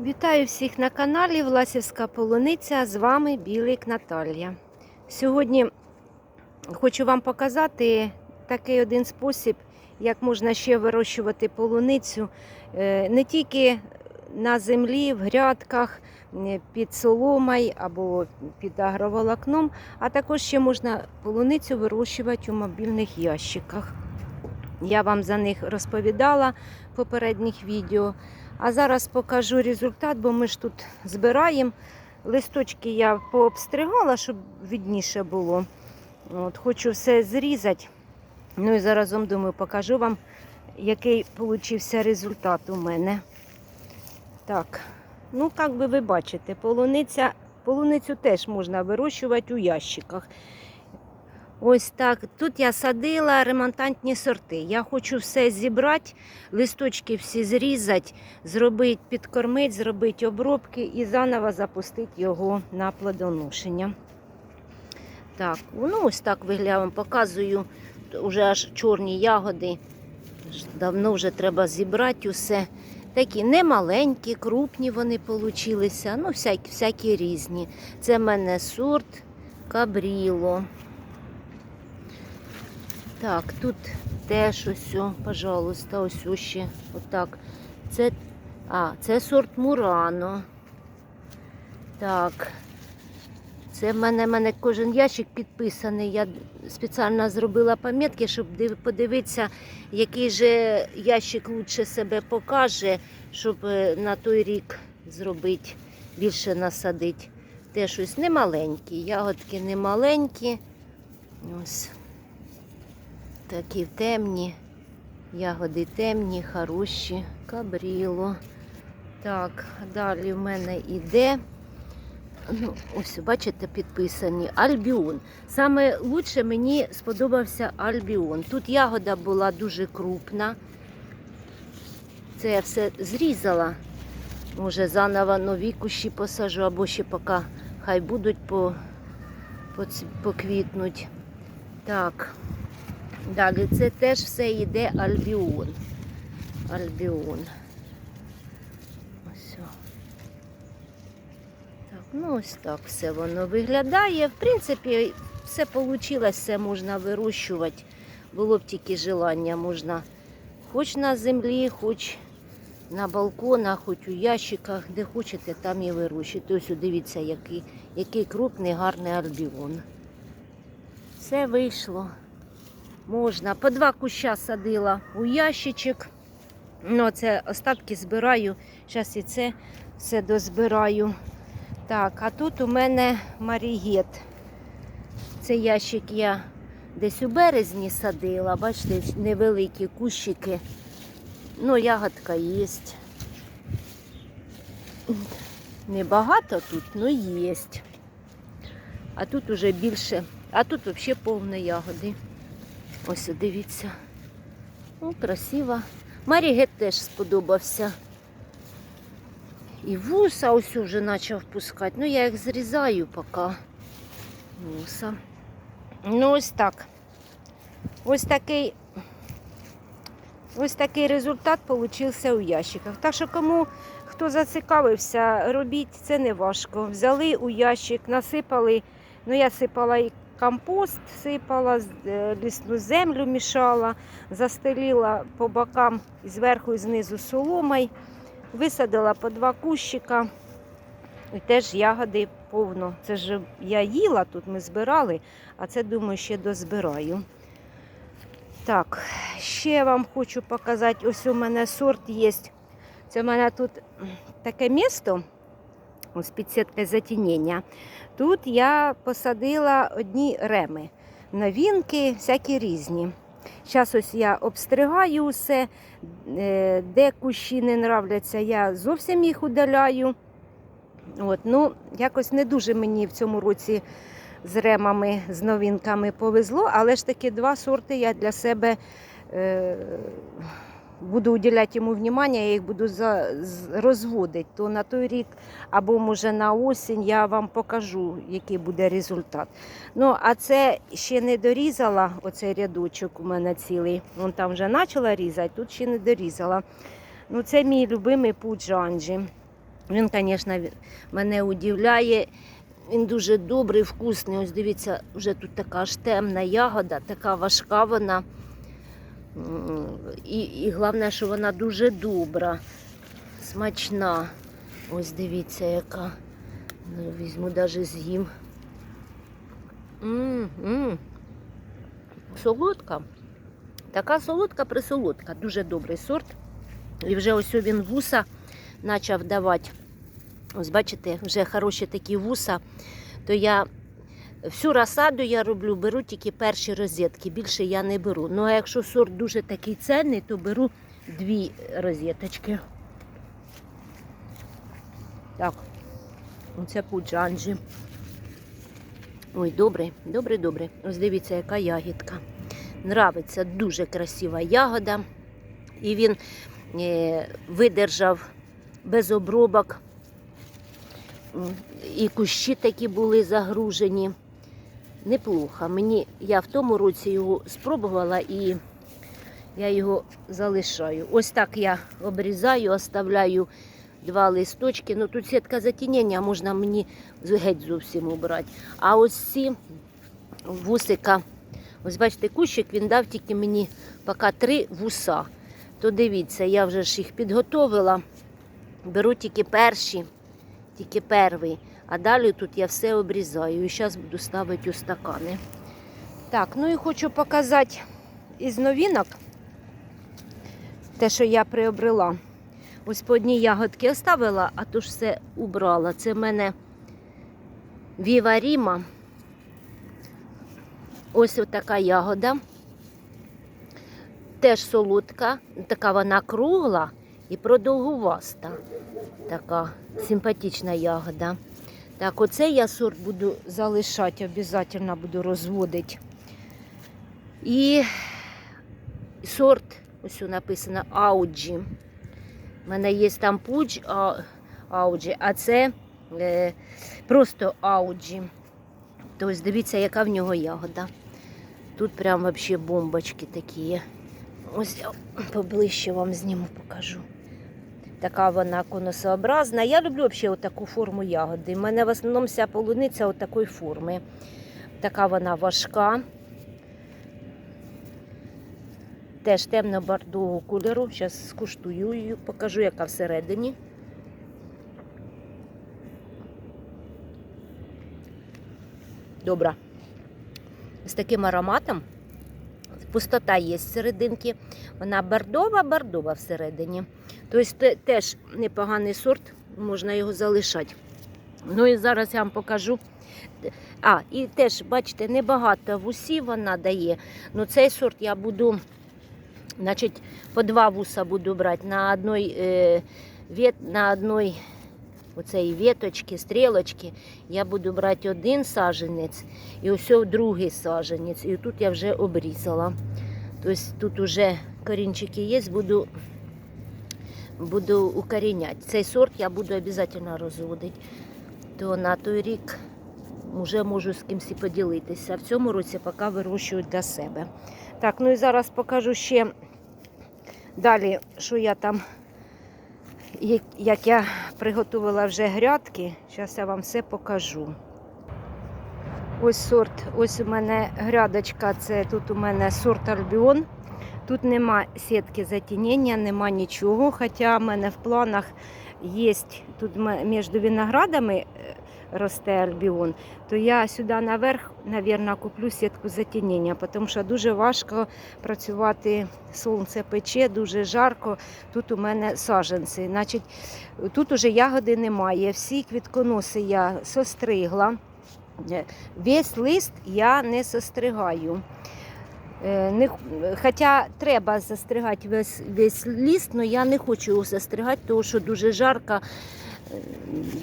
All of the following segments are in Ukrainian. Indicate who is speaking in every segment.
Speaker 1: Вітаю всіх на каналі Власівська Полуниця. З вами Білик Наталія. Сьогодні хочу вам показати такий один спосіб, як можна ще вирощувати полуницю е, не тільки на землі, в грядках, під соломою або під агроволокном, а також ще можна полуницю вирощувати у мобільних ящиках. Я вам за них розповідала в попередніх відео. А зараз покажу результат, бо ми ж тут збираємо. Листочки я пообстригала, щоб відніше було. От, хочу все зрізати. Ну і заразом думаю, покажу вам, який получився результат у мене. Так, ну як би ви бачите, полуниця, полуницю теж можна вирощувати у ящиках. Ось так. Тут я садила ремонтантні сорти. Я хочу все зібрати, листочки всі зрізати, зробити, підкормити, зробити обробки і заново запустити його на плодоношення. Так, ну ось так виглядає, показую. Уже аж чорні ягоди. Давно вже треба зібрати усе. Такі немаленькі, крупні вони получилися, ну всякі, всякі різні. Це в мене сорт Кабріло. Так, тут теж ось, пожалуйста, ось ще отак. Це, а, це сорт Мурано. Так. Це в мене, в мене кожен ящик підписаний. Я спеціально зробила пам'ятки, щоб подивитися, який же ящик лучше себе покаже, щоб е, на той рік зробити, більше насадити. Теж щось немаленькі, ягодки немаленькі. Ось. Такі темні, ягоди темні, хороші, кабріло. Так, далі в мене іде. Ну, ось, бачите, підписані Альбіон. Саме лучше мені сподобався Альбіон. Тут ягода була дуже крупна. Це я все зрізала. Може, заново нові кущі посажу, або ще поки хай будуть по, по, поквітнуть. Так. Далі це теж все йде альбіон. Альбіон. Ось. Так, ну ось так все воно виглядає. В принципі, все вийшло, все можна вирощувати. Було б тільки желання, можна хоч на землі, хоч на балконах, хоч у ящиках, де хочете, там і вирощуйте. Ось дивіться, який, який крупний, гарний альбіон. Все вийшло. Можна. По два куща садила у ящичок. Ну, це остатки збираю. Зараз і це все дозбираю. Так, а тут у мене марігет. Цей ящик я десь у березні садила. Бачите, невеликі кущики. Ну, ягодка є. Небагато тут, але є. А тут уже більше. А тут взагалі повно ягоди. Ось дивіться. Ну, красиво. Марігет теж сподобався. І вуса ось вже почав пускати. Ну, я їх зрізаю поки. Вуса. Ну, ось так. Ось такий. Ось такий результат получився у ящиках. Так що кому хто зацікавився, робіть, це не важко. Взяли у ящик, насипали. Ну, я сипала і компост, сипала, е, лісну землю мішала, застелила по бокам і зверху і знизу соломою, висадила по два кущика. І теж ягоди повно. Це ж я їла тут, ми збирали, а це, думаю, ще дозбираю. Так, ще вам хочу показати, ось у мене сорт є. Це в мене тут таке місто, ось підсітка затінення. Тут я посадила одні реми, новинки, всякі різні. Зараз ось я обстригаю все, е, де кущі не нравляться, я зовсім їх удаляю. От, ну, якось не дуже мені в цьому році з ремами, з новинками повезло, але ж таки два сорти я для себе е, буду уділяти йому внимання, я їх буду за, розводити. То на той рік або може на осінь я вам покажу, який буде результат. Ну, а це ще не дорізала, оцей рядочок у мене цілий. Вон там вже почала різати, тут ще не дорізала. Ну, це мій любимий пуджанджі. Він, звісно, мене удивляє. Він дуже добрий, вкусний. Ось дивіться, вже тут така аж темна ягода, така важка вона. І, і головне, що вона дуже добра, смачна. Ось дивіться, яка. Ну, Візьму навіть з'їм. Солодка. Така солодка присолодка. Дуже добрий сорт. І вже ось він вуса почав давати. Ось бачите, вже хороші такі вуса. То я всю розсаду я роблю, беру тільки перші розетки. Більше я не беру. Ну а якщо сорт дуже такий цінний, то беру дві розеточки. Так, оце пуджанджі. Ой, добрий, добрий, добрий. Ось дивіться, яка ягідка. Нравиться дуже красива ягода. І він е, видержав без обробок. І кущі такі були загружені. Неплохо. Мені я в тому році його спробувала і я його залишаю. Ось так я обрізаю, оставляю два листочки. Ну тут сітка затінення, можна мені геть зовсім убрати. А ось ці вусика, ось бачите, кущик він дав тільки мені поки три вуса. То дивіться, я вже ж їх підготовила. Беру тільки перші, тільки перший. А далі тут я все обрізаю. І зараз буду ставити у стакани. Так, ну і хочу показати із новинок те, що я приобрела. Ось по одній ягодки оставила, а то ж все убрала. Це в мене Віва Ріма. Ось така ягода. Теж солодка, така вона кругла і продовгуваста. Така симпатична ягода. Так, оце я сорт буду залишати, обов'язково буду розводити. І сорт, ось написано Ауджі. У мене є там а, Ауджі, а це е, просто Ауджі. Тобто дивіться, яка в нього ягода. Тут прям вообще бомбочки такі. Ось я поближче вам зніму, покажу. Така вона конусообразна. Я люблю взагалі таку форму ягоди. У мене в основному вся полуниця от такої форми. Така вона важка. Теж темно-бордового кольору. Зараз скуштую її, покажу, яка всередині. Добра. З таким ароматом. Пустота є всерединки. Вона бордова-бордова всередині. Тобто те- теж непоганий сорт, можна його залишати. Ну і зараз я вам покажу. А, і теж, бачите, небагато вусів вона дає. Ну цей сорт я буду, значить, по два вуса буду брати на одній, е, вет, на одній оцей веточки, стрілочки. Я буду брати один саженець і ось другий саженець. І тут я вже обрізала. Тобто тут вже корінчики є, буду буду укоріняти. Цей сорт я буду обов'язково розводити. То на той рік вже можу з кимось поділитися. В цьому році поки вирощую для себе. Так, ну і зараз покажу ще далі, що я там, як я приготувала вже грядки. Зараз я вам все покажу. Ось сорт, ось у мене грядочка, це тут у мене сорт Альбіон. Тут нема сітки затінення, нема нічого. Хоча в мене в планах є тут між виноградами е, росте альбіон, то я сюди наверх, мабуть, куплю сітку затінення, тому що дуже важко працювати, сонце пече, дуже жарко. Тут у мене саженці. Значить, тут уже ягоди немає. Всі квітконоси я состригла. Е, Весь лист я не состригаю. Е, Не, хоча треба застригати весь, весь ліст, але я не хочу його застригати, тому що дуже жарко. Е,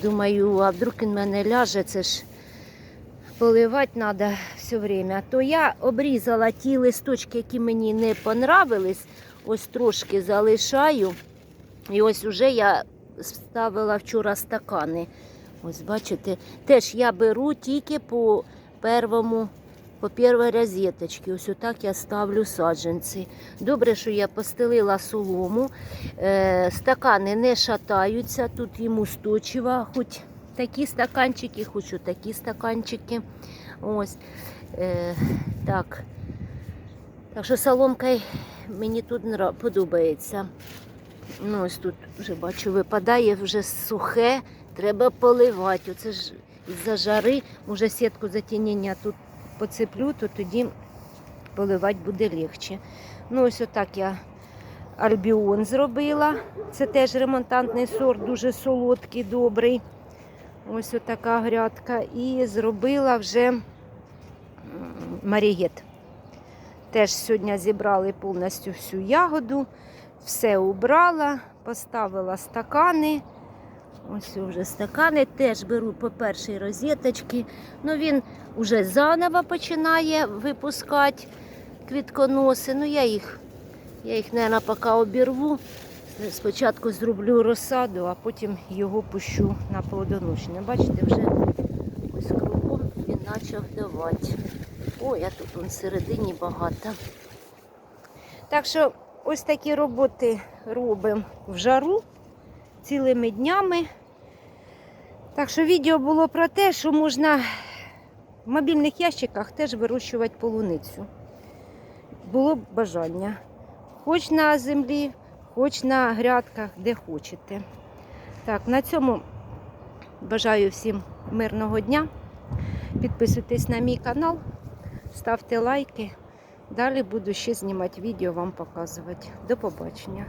Speaker 1: Думаю, а вдруг він мене ляже, це ж поливати треба все время. То я обрізала ті листочки, які мені не понравились, ось трошки залишаю. І ось уже я ставила вчора стакани. Ось бачите, теж я беру тільки по первому по першій розеточці. Ось отак я ставлю саджанці. Добре, що я постелила солому. Е, стакани не шатаються, тут їм устойчиво, хоч такі стаканчики, хоч такі стаканчики. Ось. Е, так. так що соломкою мені тут подобається. Ну, ось тут вже бачу, випадає вже сухе, треба поливати. Оце ж із-за жари, може сітку затінення тут поцеплю, то тоді поливати буде легше. Ну, ось отак я альбіон зробила. Це теж ремонтантний сорт, дуже солодкий, добрий. Ось отака грядка. І зробила вже м, марігет. Теж сьогодні зібрали повністю всю ягоду, все убрала, поставила стакани. Ось вже стакани теж беру по першій розеточці. Ну він вже заново починає випускати квітконоси. Ну я їх, я їх, мабуть, поки обірву. Спочатку зроблю розсаду, а потім його пущу на плодоношення. Бачите, вже ось кругом він почав давати. Ой, а тут он всередині багато. Так що ось такі роботи робимо в жару цілими днями. Так що відео було про те, що можна в мобільних ящиках теж вирощувати полуницю. Було б бажання. Хоч на землі, хоч на грядках, де хочете. Так, на цьому бажаю всім мирного дня. Підписуйтесь на мій канал, ставте лайки. Далі буду ще знімати відео, вам показувати. До побачення.